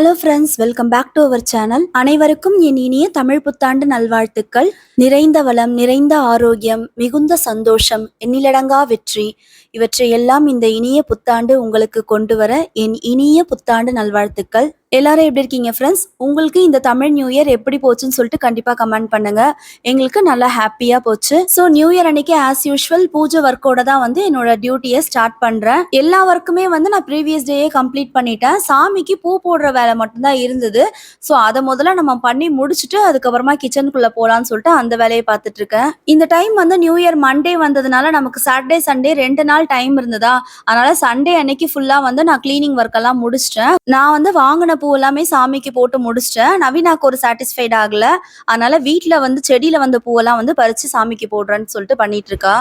Hello friends welcome back to our channel அனைவருக்கும் என் இனிய தமிழ் புத்தாண்டு நல்வாழ்த்துக்கள். நிறைந்த வளம் நிறைந்த ஆரோக்கியம் மிகுந்த சந்தோஷம் எண்ணிலடங்கா வெற்றி. இவற்றை எல்லாம் இந்த இனிய புத்தாண்டு உங்களுக்கு கொண்டு வர என் இனிய புத்தாண்டு நல்வாழ்த்துக்கள். எல்லாரும் எப்படி இருக்கீங்க ஃப்ரெண்ட்ஸ் உங்களுக்கு இந்த தமிழ் நியூ இயர் எப்படி போச்சுன்னு சொல்லிட்டு கண்டிப்பாக கமெண்ட் பண்ணுங்க. எங்களுக்கு நல்லா ஹாப்பியாக போச்சு. ஸோ நியூ இயர் அன்னைக்கு ஆஸ் யூஷுவல் பூஜை ஒர்க்கோட தான் வந்து என்னோட டியூட்டியை ஸ்டார்ட் பண்ணுறேன் எல்லா ஒர்க்குமே வந்து நான் ப்ரீவியஸ் டேயே கம்ப்ளீட் பண்ணிட்டேன். சாமிக்கு பூ போடுற வேலை மட்டும்தான் இருந்தது. ஸோ அதை முதல்ல நம்ம பண்ணி முடிச்சுட்டு அதுக்கப்புறமா கிச்சனுக்குள்ளே போகலான்னு சொல்லிட்டு அந்த வேலையை பார்த்துட்டு இருக்கேன். இந்த டைம் வந்து நியூ இயர் மண்டே வந்ததுனால நமக்கு சாட்டர்டே சண்டே ரெண்டு நாள் டைம் இருந்ததா? அதனால சண்டே அன்னைக்கு ஃபுல்லாக வந்து நான் க்ளீனிங் ஒர்க்கெல்லாம் முடிச்சிட்டேன். நான் வந்து வாங்கின பூ எல்லாமே சாமிக்கு போட்டு முடிச்சிட்டேன். நவீனாக்கு ஒரு சாட்டிஸ்ஃபைட் ஆகல. அதனால வீட்டில் வந்து செடியில் வந்த பூவெல்லாம் வந்து பறித்து சாமிக்கு போடுறேன்னு சொல்லிட்டு பண்ணிட்டு இருக்கா.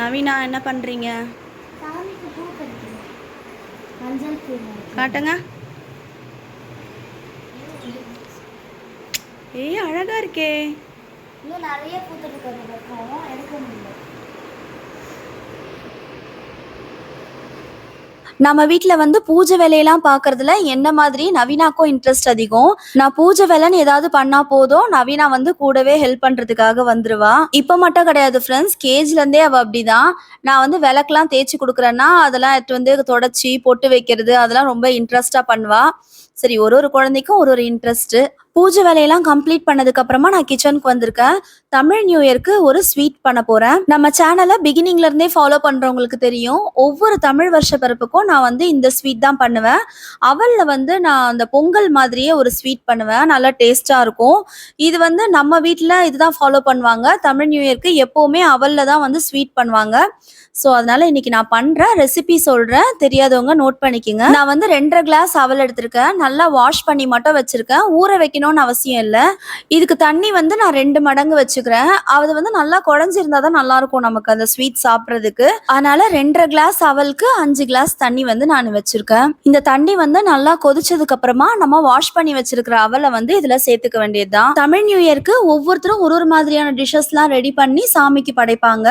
நவீனா என்ன பண்ணுறீங்க காட்டுங்க. ஏய் அழகா இருக்கே. இன்னும் நிறைய பூத்துருக்கு அந்த நம்ம வீட்டில் வந்து பூஜை வேலையெல்லாம் பார்க்கறதுல என்ன மாதிரி நவீனாக்கும் இன்ட்ரெஸ்ட் அதிகம்? நான் பூஜை வேலைன்னு ஏதாவது பண்ணா போதும் நவீனா வந்து கூடவே ஹெல்ப் பண்றதுக்காக வந்துருவா. இப்போ மட்டும் கிடையாது ஃப்ரெண்ட்ஸ் கேஜ்ல இருந்தே அவ அப்படிதான். நான் வந்து விளக்கெல்லாம் தேய்ச்சி கொடுக்குறேன்னா அதெல்லாம் எடுத்து வந்து தொடச்சி பொட்டு வைக்கிறது அதெல்லாம் ரொம்ப இன்ட்ரெஸ்டா பண்ணுவா. சரி ஒரு ஒரு குழந்தைக்கும் ஒரு ஒரு இன்ட்ரெஸ்ட் பூஜை வேலையெல்லாம் கம்ப்ளீட் பண்ணதுக்கு அப்புறமா நான் கிச்சனுக்கு வந்திருக்கேன். தமிழ் நியூ இயர்க்கு ஒரு ஸ்வீட் பண்ண போறேன். நம்ம சேனலை பிகினிங்ல இருந்தே ஃபாலோ பண்றவங்களுக்கு தெரியும். ஒவ்வொரு தமிழ் வருஷ பிறப்புக்கும் நான் வந்து இந்த ஸ்வீட் தான் பண்ணுவேன். அவல்ல வந்து நான் அந்த பொங்கல் மாதிரியே ஒரு ஸ்வீட் பண்ணுவேன். நல்லா டேஸ்டா இருக்கும். இது வந்து நம்ம வீட்டில் இதுதான் ஃபாலோ பண்ணுவாங்க. தமிழ் நியூ இயர்க்கு எப்பவுமே அவல்ல தான் வந்து ஸ்வீட் பண்ணுவாங்க. ஸோ அதனால இன்னைக்கு நான் பண்ணுறேன் ரெசிபி சொல்றேன். தெரியாதவங்க நோட் பண்ணிக்கோங்க. நான் வந்து ரெண்டரை கிளாஸ் அவல் எடுத்திருக்கேன். நல்லா வாஷ் பண்ணி மட்டும் வச்சிருக்கேன். ஊற வைக்கணும்னு அவசியம் இல்லை. இதுக்கு தண்ணி வந்து நான் ரெண்டு மடங்கு வச்சு வச்சுக்கிறேன். அது வந்து நல்லா குழஞ்சிருந்தா தான் நல்லா இருக்கும் நமக்கு அந்த ஸ்வீட் சாப்பிட்றதுக்கு. அதனால ரெண்டரை கிளாஸ் அவலுக்கு அஞ்சு கிளாஸ் தண்ணி வந்து நான் வச்சிருக்கேன். இந்த தண்ணி வந்து நல்லா கொதிச்சதுக்கு அப்புறமா நம்ம வாஷ் பண்ணி வச்சிருக்கிற அவலை வந்து இதுல சேர்த்துக்க வேண்டியதுதான். தமிழ் நியூ இயர்க்கு ஒவ்வொருத்தரும் ஒரு ஒரு மாதிரியான டிஷ்ஷஸ்லாம் ரெடி பண்ணி சாமிக்கு படைப்பாங்க.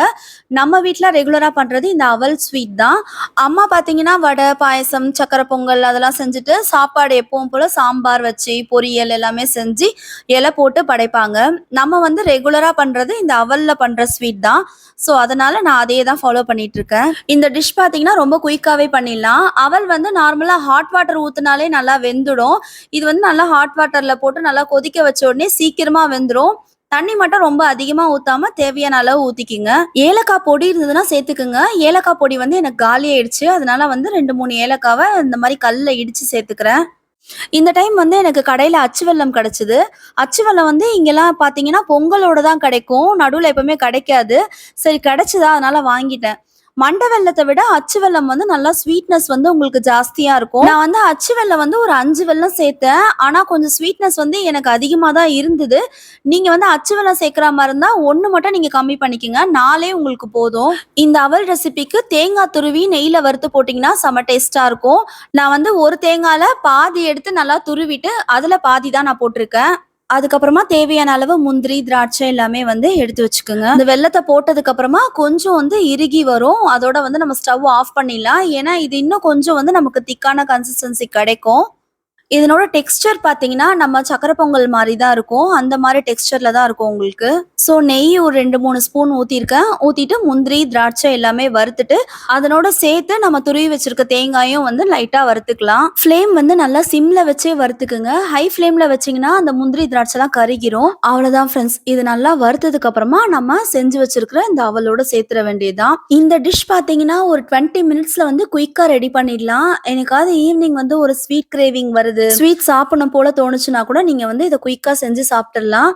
நம்ம வீட்டில் ரெகுலராக பண்றது இந்த அவல் ஸ்வீட் தான். அம்மா பார்த்தீங்கன்னா வடை பாயசம் சக்கரை பொங்கல் அதெல்லாம் செஞ்சுட்டு சாப்பாடு எப்பவும் போல சாம்பார் வச்சு பொரியல் எல்லாமே செஞ்சு இலை போட்டு படைப்பாங்க. நம்ம வந்து ரெகுலராக பண்றது இந்த அவல்ல பண்ற ஸ்வீட் தான். ஸோ அதனால நான் அதே தான் ஃபாலோ பண்ணிட்டு இருக்கேன் இந்த டிஷ் பார்த்தீங்கன்னா ரொம்ப குயிக்காவே பண்ணிடலாம். அவல் வந்து நார்மலாக ஹாட் வாட்டர் ஊத்துனாலே நல்லா வெந்துடும். இது வந்து நல்லா ஹாட் வாட்டர்ல போட்டு நல்லா கொதிக்க வச்ச உடனே சீக்கிரமா வெந்துடும் தண்ணி மட்டும் ரொம்ப அதிகமா ஊத்தாம தேவையான அளவு ஊத்திக்கிங்க. ஏலக்காய் பொடி இருந்ததுன்னா சேர்த்துக்குங்க. ஏலக்காய் பொடி வந்து எனக்கு காலி ஆயிடுச்சு. அதனால வந்து ரெண்டு மூணு ஏலக்காவை இந்த மாதிரி கல்ல இடிச்சு சேர்த்துக்கிறேன். இந்த டைம் வந்து எனக்கு கடையில அச்சு வெல்லம் கிடைச்சது. அச்சு வெல்லம் வந்து இங்கெல்லாம் பாத்தீங்கன்னா பொங்கலோட தான் கிடைக்கும். நடுவில் எப்பவுமே கிடைக்காது. சரி கிடைச்சதா? அதனால வாங்கிட்டேன். மண்டை வெல்லத்தை விட அச்சு வெல்லம் வந்து நல்லா ஸ்வீட்னஸ் வந்து உங்களுக்கு ஜாஸ்தியா இருக்கும். நான் வந்து அச்சு வெல்லம் வந்து ஒரு அஞ்சு வெல்லம் சேர்த்தேன். ஆனா கொஞ்சம் ஸ்வீட்னஸ் வந்து எனக்கு அதிகமா தான் இருந்தது. நீங்க வந்து அச்சு வெள்ளம் சேர்க்கிற மாதிரி இருந்தா ஒண்ணு மட்டும் நீங்க கம்மி பண்ணிக்கோங்க. நாலே உங்களுக்கு போதும். இந்த அவல் ரெசிபிக்கு தேங்காய் துருவி நெய்ல வறுத்து போட்டீங்கன்னா செம டேஸ்டா இருக்கும். நான் வந்து ஒரு தேங்காயில பாதி எடுத்து நல்லா துருவிட்டு அதுல பாதி தான் நான் போட்டிருக்கேன். அதுக்கப்புறமா தேவையான அளவு முந்திரி திராட்சை எல்லாமே வந்து எடுத்து வச்சுக்கோங்க. இந்த வெள்ளத்தை போட்டதுக்கு அப்புறமா கொஞ்சம் வந்து இறுகி வரும். அதோட வந்து நம்ம ஸ்டவ் ஆஃப் பண்ணிடலாம். ஏன்னா இது இன்னும் கொஞ்சம் வந்து நமக்கு திக்கான கன்சிஸ்டன்சி கிடைக்கும். இதனோட டெக்ஸ்டர் பார்த்தீங்கன்னா நம்ம சக்கரை பொங்கல் மாதிரி தான் இருக்கும். அந்த மாதிரி டெக்ஸ்டரில் தான் இருக்கும் உங்களுக்கு. ஸோ நெய் ஒரு ரெண்டு மூணு ஸ்பூன் ஊற்றிருக்கேன் ஊற்றிட்டு முந்திரி திராட்சை எல்லாமே வறுத்துட்டு அதனோட சேர்த்து நம்ம துருவி வச்சிருக்க தேங்காயும் வந்து லைட்டாக வறுத்துக்கலாம். ஃப்ளேம் வந்து நல்லா சிம்ல வச்சே வறுத்துக்குங்க. ஹை ஃப்ளேம்ல வச்சிங்கன்னா அந்த முந்திரி திராட்சைலாம் கருகிரும். அவ்வளோதான் ஃப்ரெண்ட்ஸ் இது நல்லா வறுத்ததுக்கு அப்புறமா நம்ம செஞ்சு வச்சிருக்கிற இந்த அவலோட சேர்த்துற வேண்டியதுதான். இந்த டிஷ் பார்த்தீங்கன்னா ஒரு டுவெண்ட்டி மினிட்ஸ்ல வந்து குயிக்காக ரெடி பண்ணிடலாம். எனக்காவது ஈவினிங் வந்து ஒரு ஸ்வீட் கிரேவிங் வருது. ஸ்வீட் சாப்பிடணும் போல தோணுச்சுன்னா கூட நீங்க வந்து இதை குயிக்கா செஞ்சு சாப்பிட்டுடலாம்.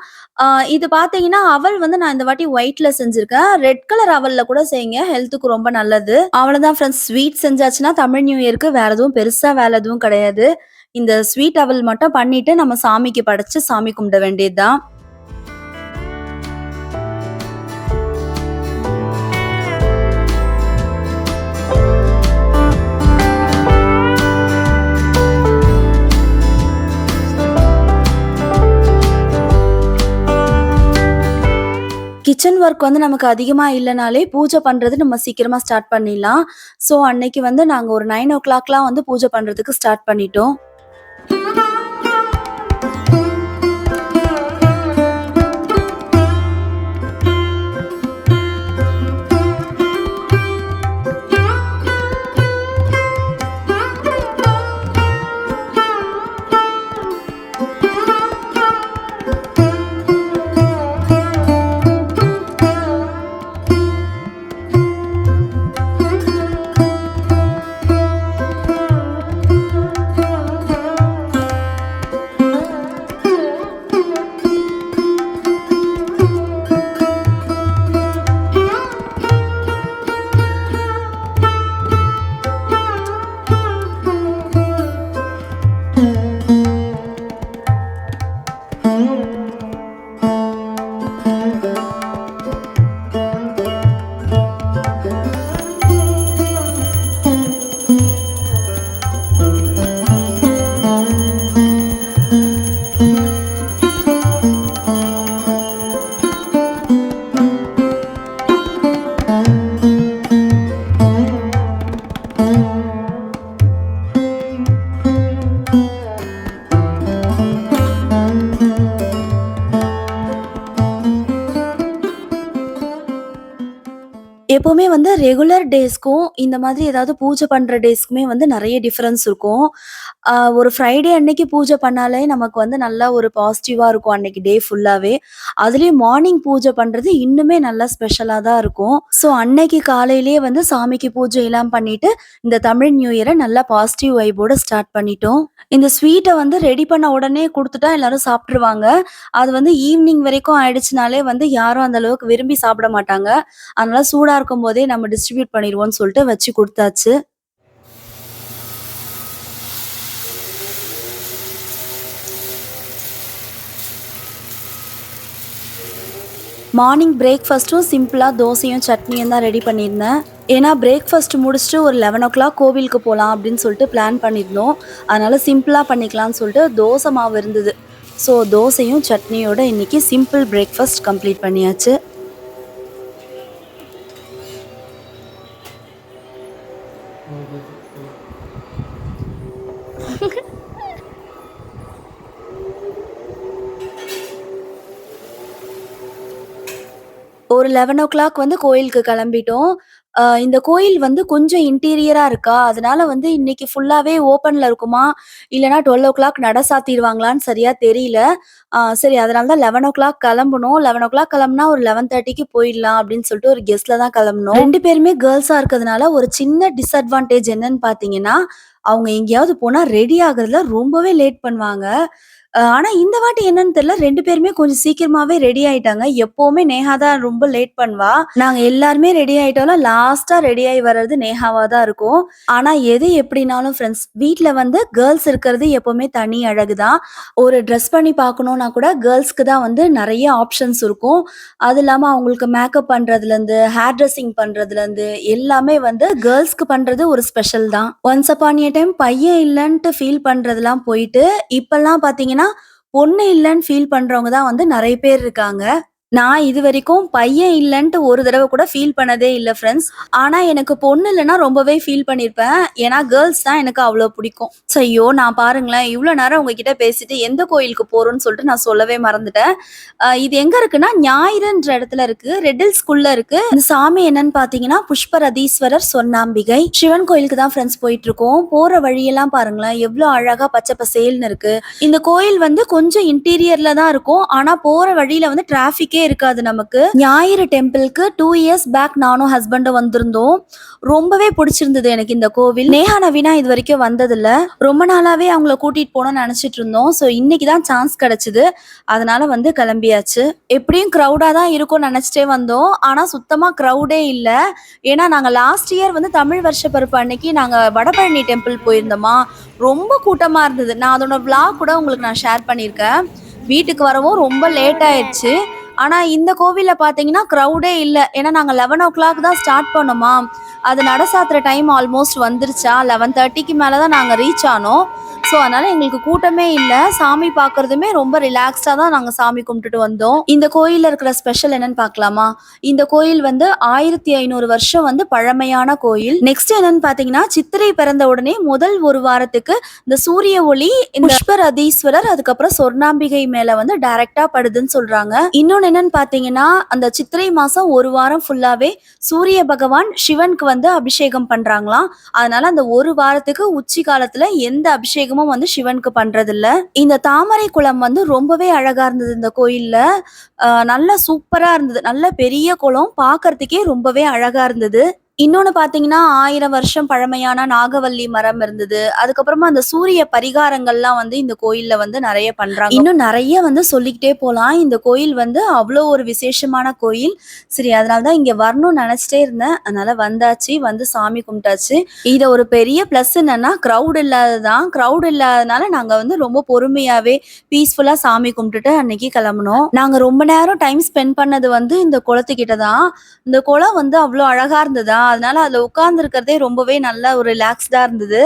இது பாத்தீங்கன்னா அவல் வந்து நான் இந்த வாட்டி ஒயிட்ல செஞ்சிருக்கேன். ரெட் கலர் அவல்ல கூட செய்யுங்க. ஹெல்த்துக்கு ரொம்ப நல்லது. அவ்வளவுதான் ஃப்ரெண்ட்ஸ் ஸ்வீட் செஞ்சாச்சுன்னா தமிழ் நியூ இயர்க்கு வேற எதுவும் பெருசா வேலை எதுவும் கிடையாது. இந்த ஸ்வீட் அவல் மட்டும் பண்ணிட்டு நம்ம சாமிக்கு படைச்சு சாமி கும்பிட வேண்டியதுதான். கிச்சன் ஒர்க் வந்து நமக்கு அதிகமாக இல்லைனாலே பூஜை பண்ணுறது நம்ம சீக்கிரமாக ஸ்டார்ட் பண்ணிடலாம். ஸோ அன்னைக்கு வந்து நாங்கள் ஒரு நைன் ஓ கிளாக்லாம் வந்து பூஜை பண்ணுறதுக்கு ஸ்டார்ட் பண்ணிட்டோம். எப்போவுமே வந்து ரெகுலர் டேஸ்க்கும், இந்த மாதிரி ஏதாவது பூஜை பண்ணுற டேஸ்க்குமே வந்து நிறைய டிஃப்ரென்ஸ் இருக்கும். ஒரு ஃப்ரைடே அன்னைக்கு பூஜை பண்ணாலே நமக்கு வந்து நல்லா ஒரு பாசிட்டிவாக இருக்கும் அன்னைக்கு டே ஃபுல்லாகவே அதுலேயும் மார்னிங் பூஜை பண்ணுறது இன்னுமே நல்லா ஸ்பெஷலாக தான் இருக்கும். ஸோ அன்னைக்கு காலையிலேயே வந்து சாமிக்கு பூஜைலாம் பண்ணிட்டு, இந்த தமிழ் நியூ இயரை நல்லா பாசிட்டிவ் வைபோடு ஸ்டார்ட் பண்ணிட்டோம். இந்த ஸ்வீட்டை வந்து ரெடி பண்ண உடனே கொடுத்துட்டா எல்லாரும் சாப்பிட்ருவாங்க அது வந்து ஈவினிங் வரைக்கும் ஆயிடுச்சுனாலே வந்து யாரும் அந்த அளவுக்கு விரும்பி சாப்பிட மாட்டாங்க. அதனால இருக்கும் போதே நம்ம டிஸ்ட்ரிபியூட் பண்ணிடுவோம்னு சொல்லிட்டு வச்சு கொடுத்தாச்சு மார்னிங் பிரேக்ஃபாஸ்ட்டும் சிம்பிளாக தோசையும், சட்னியும் தான் ரெடி பண்ணியிருந்தேன். ஏன்னா பிரேக்ஃபாஸ்ட் முடிச்சுட்டு ஒரு 11:00 கோவிலுக்கு போகலாம் அப்படின்னு சொல்லிட்டு பிளான் பண்ணியிருந்தோம். அதனால் சிம்பிளாக பண்ணிக்கலாம்னு சொல்லிட்டு தோசை மாவு இருந்தது. ஸோ தோசையும், சட்னியோட இன்னைக்கு சிம்பிள் பிரேக்ஃபாஸ்ட் கம்ப்ளீட் பண்ணியாச்சு. ஒரு 11:00 வந்து கோயிலுக்கு கிளம்பிட்டோம். இந்த கோயில் வந்து கொஞ்சம் இன்டீரியரா இருக்கா, அதனால வந்து இன்னைக்கு ஃபுல்லாவே ஓப்பன்ல இருக்குமா, இல்லைன்னா டுவெல் ஓ கிளாக் நட சாத்திடுவாங்களான்னு சரியா தெரியல. சரி அதனால தான் 11:00 கிளம்புனோம். 11:00 கிளம்புனா ஒரு 11:30க்கு போயிடலாம் அப்படின்னு சொல்லிட்டு ஒரு கெஸ்ட்ல தான் கிளம்பணும் ரெண்டு பேருமே கேர்ள்ஸா இருக்கிறதுனால ஒரு சின்ன டிஸ்அட்வான்டேஜ் என்னன்னு பாத்தீங்கன்னா அவங்க எங்கேயாவது போனா ரெடி ஆகுறதுல ரொம்பவே லேட் பண்ணுவாங்க. ஆனால் ஆனா இந்த வாட்டி என்னன்னு தெரியல ரெண்டு பேருமே கொஞ்சம் சீக்கிரமாவே ரெடி ஆயிட்டாங்க. எப்பவுமே நேஹா தான் ரொம்ப லேட் பண்ணுவா. நாங்க எல்லாருமே ரெடி ஆயிட்டாலும் லாஸ்ட்டாக ரெடி ஆகி வர்றது நேஹாவா தான் இருக்கும். ஆனா எது எப்படினாலும் ஃப்ரெண்ட்ஸ் வீட்டில் வந்து கேர்ள்ஸ் இருக்கிறது எப்பவுமே தனி அழகு தான். ஒரு ட்ரெஸ் பண்ணி பார்க்கணும்னா கூட கேர்ள்ஸ்க்கு தான் வந்து நிறைய ஆப்ஷன்ஸ் இருக்கும். அது இல்லாம அவங்களுக்கு மேக்கப் பண்ணுறதுலேருந்து ஹேர் ட்ரெஸ்ஸிங் பண்ணுறதுலேருந்து எல்லாமே வந்து கேர்ள்ஸ்க்கு பண்றது ஒரு ஸ்பெஷல் தான். ஒன்ஸ் அப்பான் எ டைம் பையன் இல்லைன்ட்டு ஃபீல் பண்றதெல்லாம் போயிட்டு, இப்போல்லாம் பார்த்தீங்கன்னா, பொண்ணு இல்லைன்னு ஃபீல் பண்றவங்க தான் வந்து நெறைய பேர் இருக்காங்க. நான் இது வரைக்கும் பையன் இல்லைன்ட்டு ஒரு தடவை கூட ஃபீல் பண்ணதே இல்லை ஃப்ரெண்ட்ஸ். ஆனால் எனக்கு பொண்ணு இல்லைன்னா ரொம்பவே ஃபீல் பண்ணியிருப்பேன். ஏன்னா கேர்ள்ஸ் தான் எனக்கு அவ்வளோ பிடிக்கும். ஸோ ஐயோ! நான் பாருங்களேன் இவ்வளோ நேரம் உங்ககிட்ட பேசிட்டு எந்த கோயிலுக்கு போறோம்னு சொல்லிட்டு நான் சொல்லவே மறந்துட்டேன். இது எங்க இருக்குன்னா, ஞாயிறுன்ற இடத்துல இருக்கு. ரெட்டில் ஸ்கூல்ல இருக்கு. இந்த சாமி என்னன்னு பார்த்தீங்கன்னா, புஷ்பரதீஸ்வரர் சொன்னாம்பிகை சிவன் கோயிலுக்கு தான் ஃப்ரெண்ட்ஸ் போயிட்டுருக்கோம். போற வழியெல்லாம் பாருங்களேன் எவ்வளோ அழகா பச்சை பசேல்னு இருக்கு. இந்த கோயில் வந்து கொஞ்சம் இன்டீரியர்ல தான் இருக்கும். ஆனா போற வழியில வந்து டிராஃபிக்கே இருக்காது நமக்கு. ஞாயிறு டெம்பிளுக்கு டூ இயர்ஸ் பேக் நானும் ஹஸ்பண்டும் வந்திருந்தோம். ரொம்பவே பிடிச்சிருந்தது எனக்கு இந்த கோவில். நேஹா, நவீனா இதுவரைக்கும் வந்ததில்ல. ரொம்ப நாளாவே அவங்கள கூட்டிட்டு போணும்னு நினைச்சிட்டு இருந்தோம். ஸோ இன்னைக்கு தான் சான்ஸ் கிடைச்சது. அதனால வந்து கிளம்பியாச்சு. எப்படியும் க்ரௌடா தான் இருக்கும்னு நினைச்சிட்டே வந்தோம். ஆனா சுத்தமா க்ரௌடே இல்லை ஏன்னா நாங்க லாஸ்ட் இயர் வந்து தமிழ் வருஷ பிறப்பு அன்னைக்கு நாங்க வடபழனி டெம்பிள் போயிருந்தோமா, ரொம்ப கூட்டமா இருந்தது. நான் அதோட விளாக் கூட உங்களுக்கு நான் ஷேர் பண்ணியிருக்கேன். வீட்டுக்கு வரவும் ரொம்ப லேட் ஆயிடுச்சு ஆனா இந்த கோவிலில் பார்த்தீங்கன்னா க்ரௌடே இல்ல. ஏன்னா நாங்க 11:00 தான் ஸ்டார்ட் பண்ணோமா, அது நட சாத்துற டைம் ஆல்மோஸ்ட் வந்துருச்சா, லெவன் தேர்ட்டிக்கு மேலே தான் நாங்க ரீச் ஆனோம். ஸோ அதனால எங்களுக்கு கூட்டமே இல்லை சாமி பார்க்கறதுமே ரொம்ப ரிலாக்ஸ்டாக தான் நாங்கள் சாமி கும்பிட்டுட்டு வந்தோம். இந்த கோயிலில் இருக்கிற ஸ்பெஷல் என்னன்னு பார்க்கலாமா? இந்த கோயில் வந்து 1500 வருஷம் வந்து பழமையான கோயில். நெக்ஸ்ட் என்னன்னு பார்த்தீங்கன்னா, சித்திரை பிறந்த உடனே முதல் ஒரு வாரத்துக்கு இந்த சூரிய ஒளி இந்த புஷ்பரதீஸ்வரர் அதுக்கப்புறம் சொர்ணாம்பிகை மேல வந்து டைரக்டா படுதுன்னு சொல்றாங்க. இன்னொன்னு என்னன்னு பார்த்தீங்கன்னா, அந்த சித்திரை மாசம் ஒரு வாரம் ஃபுல்லாவே சூரிய பகவான் சிவனுக்கு வந்து அபிஷேகம் பண்றாங்களாம். அதனால அந்த ஒரு வாரத்துக்கு உச்சி காலத்துல எந்த அபிஷேகமும் வந்து சிவனுக்கு பண்றதில்ல. இந்த தாமரை குளம் வந்து ரொம்பவே அழகா இருந்தது இந்த கோயில்ல. நல்லா சூப்பரா இருந்தது. நல்ல பெரிய குளம். பார்க்கறதுக்கே ரொம்பவே அழகா இருந்தது. இன்னொன்னு பார்த்தீங்கன்னா, ஆயிரம் வருஷம் பழமையான நாகவல்லி மரம் இருந்தது. அதுக்கப்புறமா அந்த சூரிய பரிகாரங்கள்லாம் வந்து இந்த கோயில்ல வந்து நிறைய பண்றாங்க. இன்னும் நிறைய வந்து சொல்லிக்கிட்டே போலாம். இந்த கோயில் வந்து அவ்வளோ ஒரு விசேஷமான கோயில். சரி அதனால தான் இங்க வரணும்னு நினச்சிட்டே இருந்தேன். அதனால வந்தாச்சு. வந்து சாமி கும்பிட்டாச்சு. இத ஒரு பெரிய பிளஸ் என்னன்னா, க்ரௌட் இல்லாதது தான். க்ரௌட் இல்லாதனால நாங்க வந்து ரொம்ப பொறுமையாவே பீஸ்ஃபுல்லா சாமி கும்பிட்டுட்டு அன்னைக்கு கிளம்புனோம். நாங்க ரொம்ப நேரம் டைம் ஸ்பெண்ட் பண்ணது வந்து இந்த குளத்துக்கிட்ட தான். இந்த குளம் வந்து அவ்வளோ அழகா இருந்ததா, அதனால அதுல உட்கார்ந்திருக்கிறதே ரொம்பவே நல்லா ஒரு ரிலாக்ஸ்டா இருந்தது.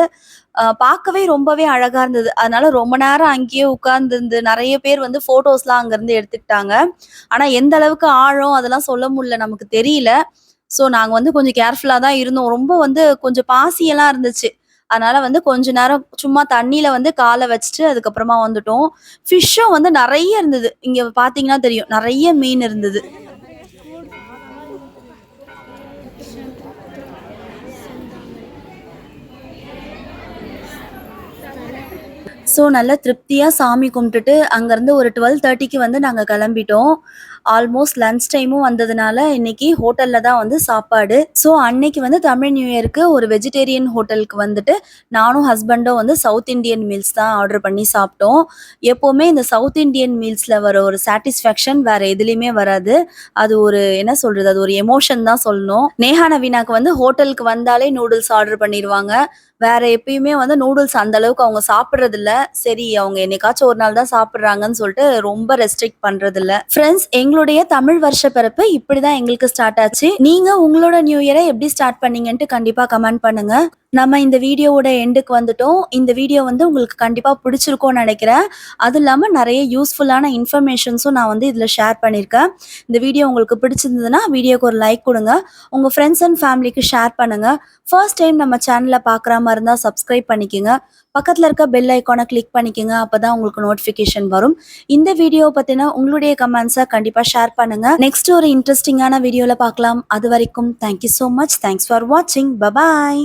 பார்க்கவே ரொம்பவே அழகா இருந்தது. அதனால ரொம்ப நேரம் அங்கேயே உட்காந்துருந்து நிறைய பேர் வந்து ஃபோட்டோஸ்லாம் அங்கேருந்து எடுத்துக்கிட்டாங்க. ஆனா எந்த அளவுக்கு ஆழம் அதெல்லாம் சொல்ல முடியல நமக்கு தெரியல. ஸோ நாங்கள் வந்து கொஞ்சம் கேர்ஃபுல்லாக தான் இருந்தோம். ரொம்ப வந்து கொஞ்சம் பாசியெல்லாம் இருந்துச்சு. அதனால வந்து கொஞ்ச நேரம் சும்மா தண்ணியில வந்து காலை வச்சுட்டு அதுக்கப்புறமா வந்துட்டோம். ஃபிஷ்ஷும் வந்து நிறைய இருந்தது. இங்க பார்த்தீங்கன்னா தெரியும். நிறைய மீன் இருந்தது. ஸோ நல்லா திருப்தியாக சாமி கும்பிட்டுட்டு அங்கேருந்து ஒரு டுவெல் தேர்ட்டிக்கு வந்து நாங்கள் கிளம்பிட்டோம். ஆல்மோஸ்ட் லன்ச் டைமும் வந்ததுனால இன்னைக்கு ஹோட்டலில் தான் வந்து சாப்பாடு. ஸோ அன்னைக்கு வந்து தமிழ் நியூ இயருக்கு ஒரு வெஜிடேரியன் ஹோட்டலுக்கு வந்துட்டு நானும் ஹஸ்பண்டும் வந்து சவுத் இண்டியன் மீல்ஸ் தான் ஆர்டர் பண்ணி சாப்பிட்டோம். எப்போவுமே இந்த சவுத் இண்டியன் மீல்ஸில் வர ஒரு சாட்டிஸ்ஃபேக்ஷன் வேற எதுலேயுமே வராது. அது ஒரு என்ன சொல்றது அது ஒரு எமோஷன் தான் சொல்லணும். நேஹா நவீனாக்கு வந்து ஹோட்டலுக்கு வந்தாலே நூடுல்ஸ் ஆர்டர் பண்ணிடுவாங்க வேற எப்பயுமே வந்து நூடுல்ஸ் அந்த அளவுக்கு அவங்க சாப்பிட்றது இல்ல சரி அவங்க என்னைக்காச்சும் ஒரு நாள் தான் சாப்பிட்றாங்கன்னு சொல்லிட்டு ரொம்ப ரெஸ்ட்ரிக்ட் பண்றது இல்ல ஃப்ரெண்ட்ஸ் எங்களுடைய தமிழ் வருஷ பிறப்பு இப்படிதான் எங்களுக்கு ஸ்டார்ட் ஆச்சு. நீங்க உங்களோட நியூ இயரை எப்படி ஸ்டார்ட் பண்ணீங்கன்ட்டு கண்டிப்பா கமெண்ட் பண்ணுங்க. நம்ம இந்த வீடியோவோட எண்டுக்கு வந்துட்டோம். இந்த வீடியோ வந்து உங்களுக்கு கண்டிப்பாக பிடிச்சிருக்கும்னு நினைக்கிறேன். அது இல்லாமல் நிறைய யூஸ்ஃபுல்லான இன்ஃபர்மேஷன்ஸும் நான் வந்து இதில் ஷேர் பண்ணியிருக்கேன். இந்த வீடியோ உங்களுக்கு பிடிச்சிருந்ததுன்னா வீடியோக்கு ஒரு லைக் கொடுங்க. உங்கள் ஃப்ரெண்ட்ஸ் அண்ட் ஃபேமிலிக்கு ஷேர் பண்ணுங்கள் ஃபர்ஸ்ட் டைம் நம்ம சேனலை பார்க்குற மாதிரி இருந்தால் சப்ஸ்கிரைப் பண்ணிக்கோங்க. பக்கத்தில் இருக்க பெல் ஐக்கானை கிளிக் பண்ணிக்கோங்க. அப்போ தான் உங்களுக்கு நோட்டிஃபிகேஷன் வரும். இந்த வீடியோவை பற்றினா உங்களுடைய கமெண்ட்ஸை கண்டிப்பாக ஷேர் பண்ணுங்கள் நெக்ஸ்ட் ஒரு இன்ட்ரெஸ்டிங்கான வீடியோவில் பார்க்கலாம். அது வரைக்கும் thank you so much thanks for வாட்சிங் பபாய்